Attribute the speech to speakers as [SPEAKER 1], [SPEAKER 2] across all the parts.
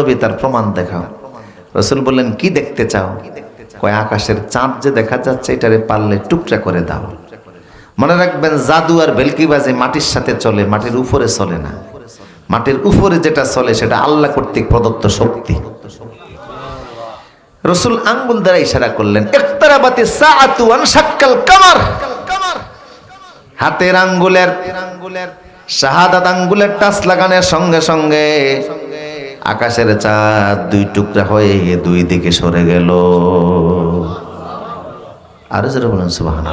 [SPEAKER 1] নবী তার প্রমাণ দেখাও। রসুল বললেন, কি দেখতে চাও? কয়, আকাশের চাঁদ যে দেখা যাচ্ছে, এটারে পারলে টুকরা করে দাও। মনে রাখবেন, জাদু আর ভেলকিবাজি মাটির সাথে চলে, মাটির উপরে চলে না। মাটির উপরে যেটা চলে, সেটা আল্লাহ কর্তৃক প্রদত্ত শক্তি। রসুল আঙ্গুল দ্বারা ইশারা করলেন একতারাবাতি কামার। হাতের আঙ্গুলের, শাহাদাত আঙ্গুলের টাচ লাগানোর সঙ্গে সঙ্গে আকাশের চাঁদ দুই টুকরা হয়ে দুই দিকে সরে গেল। আরও যেটা বলেন সুবাহান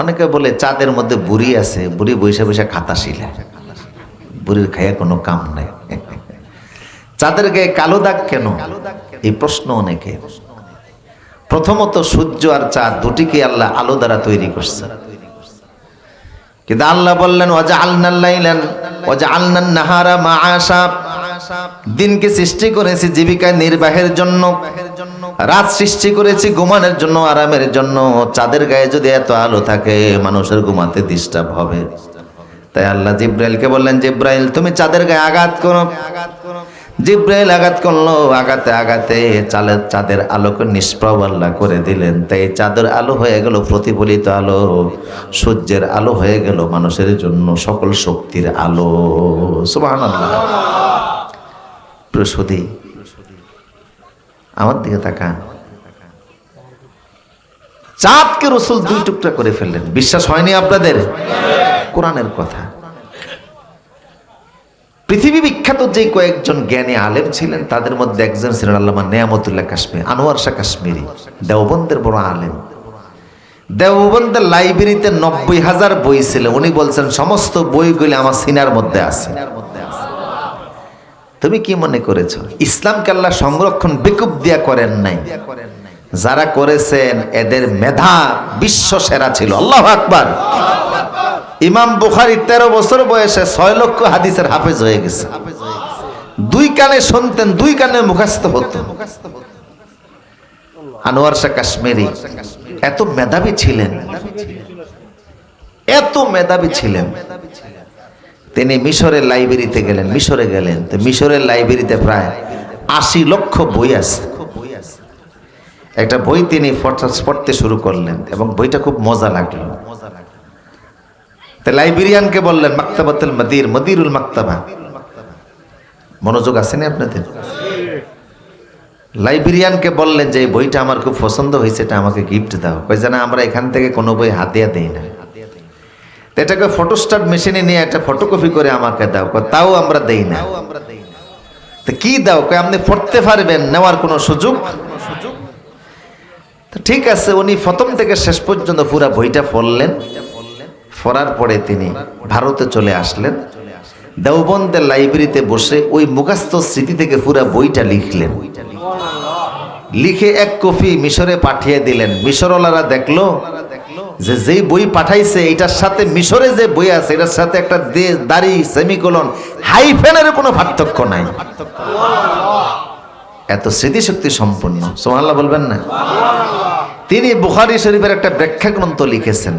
[SPEAKER 1] অনেকে বলে চাঁদের মধ্যে বুড়ি আছে, বুড়ি বৈশা বৈশা খাতা শিলে বুড়ির খাইয়া কোনো কাম নাই। চাঁদের গায়ে কালো দাগ কেন? এই প্রশ্ন অনেকে। প্রথমত সূর্য আর চাঁদ দুটিকে আল্লাহ আলো দ্বারা তৈরি করছে। কিন্তু আল্লাহ বললেন ওজা আলনাল্লাইলেন ওজা আলনান নাহারা মা আশা দিনকে সৃষ্টি করেছি জীবিকায় নির্বাহের জন্য, রাত সৃষ্টি করেছি ঘুমানোর জন্য, আরামের জন্য। চাঁদের গায়ে যদি এত আলো থাকে, মানুষের ঘুমাতে ডিস্টার্ব হবে। তাই আল্লাহ জিব্রাইলকে বললেন, জিব্রাইল, তুমি চাঁদের গায়ে আঘাত করো। জিব্রাইল আঘাত করল, আঘাতে আঘাতে চালের চাঁদের আলোকে নিষ্প্রভ করে দিলেন। তাই চাঁদের আলো হয়ে গেল, প্রতিফলিত আলো। সূর্যের আলো হয়ে গেল, মানুষের জন্য সকল শক্তির আলো। আল্লাহ প্রসূতি আমার দিকে তাকান চাঁদকে রসুল দুই টুকরা করে ফেললেন। বিশ্বাস হয়নি আপনাদের? কোরআনের কথা। পৃথিবী বিখ্যাত যে কয়েকজন জ্ঞানী আলেম ছিলেন, তাদের মধ্যে একজন ছিলেন আল্লামা নেয়ামতুল্লাহ কাশ্মীর, আনোয়ার শাহ কাশ্মীরি, দেওবন্দের বড় আলেম। দেওবন্দের লাইব্রেরিতে নব্বই হাজার বই ছিল। উনি বলছেন, সমস্ত বইগুলি আমার সিনার মধ্যে আছে। তুমি কি মনে করেছ? ইসলামকে আল্লাহ সংরক্ষণ বেকুব দিয়া করেন নাই। যারা করেছেন, এদের মেধা বিশ্ব সেরা ছিল। আল্লাহ আকবার। ইমাম বুখারি তেরো বছর বয়সে ছয় লক্ষ হাদিসের হাফেজ হয়ে গেছে। দুই কানে শুনতেন, দুই কানে মুখাস্ত হতো। আনোয়ার শাহ কাশ্মীরি এত মেধাবী ছিলেন। এত মেধাবী ছিলেন। তিনি মিশরের লাইব্রেরিতে গেলেন, মিশরে গেলেন। তো মিশরের লাইব্রেরিতে প্রায় আশি লক্ষ বই আছে। একটা বই তিনি পড়তে- পড়তে শুরু করলেন এবং বইটা খুব মজা লাগল মজা লাগল। তা লাইব্রেরিয়ানকে বললেন, মাক্তাবাতুল মদির, মদিরুল মাক্তাবা। মনোযোগ আসেনি আপনাদের? লাইব্রেরিয়ানকে বললেন যে, এই বইটা আমার খুব পছন্দ হয়েছে, এটা আমাকে গিফট দাও। কই জানা, আমরা এখান থেকে কোনো বই হাতিয়া দেই না। এটাকে ফটোস্টাট মেশিনে নিয়ে একটা ফটোকপি করে আমাকে দাও। তাও আমরা দেই না। তো কি দাও? কয়, আপনি পড়তে পারবেন, নেওয়ার কোনো সুযোগ? ঠিক আছে, উনি প্রথম থেকে শেষ পর্যন্ত পুরা বইটা পড়লেন। পড়ার পরে তিনি ভারতে চলে আসলেন। দেওবন্দের লাইব্রেরিতে বসে ওই মুখাস্ত স্মৃতি থেকে পুরো বইটা লিখলেন। লিখে এক কপি মিশরে পাঠিয়ে দিলেন। মিশরওয়ালারা দেখল যে যেই বই পাঠাইছে, এটার সাথে মিশরে যে বই আছে, এটার সাথে একটা দাড়ি, সেমিকোলন, হাইফেনের কোনো পার্থক্য নাই। এত স্মৃতিশক্তি সম্পন্ন। সোমাল্লাহ বলবেন না? তিনি বুখারি শরীফের একটা ব্যাখ্যা গ্রন্থ লিখেছেন।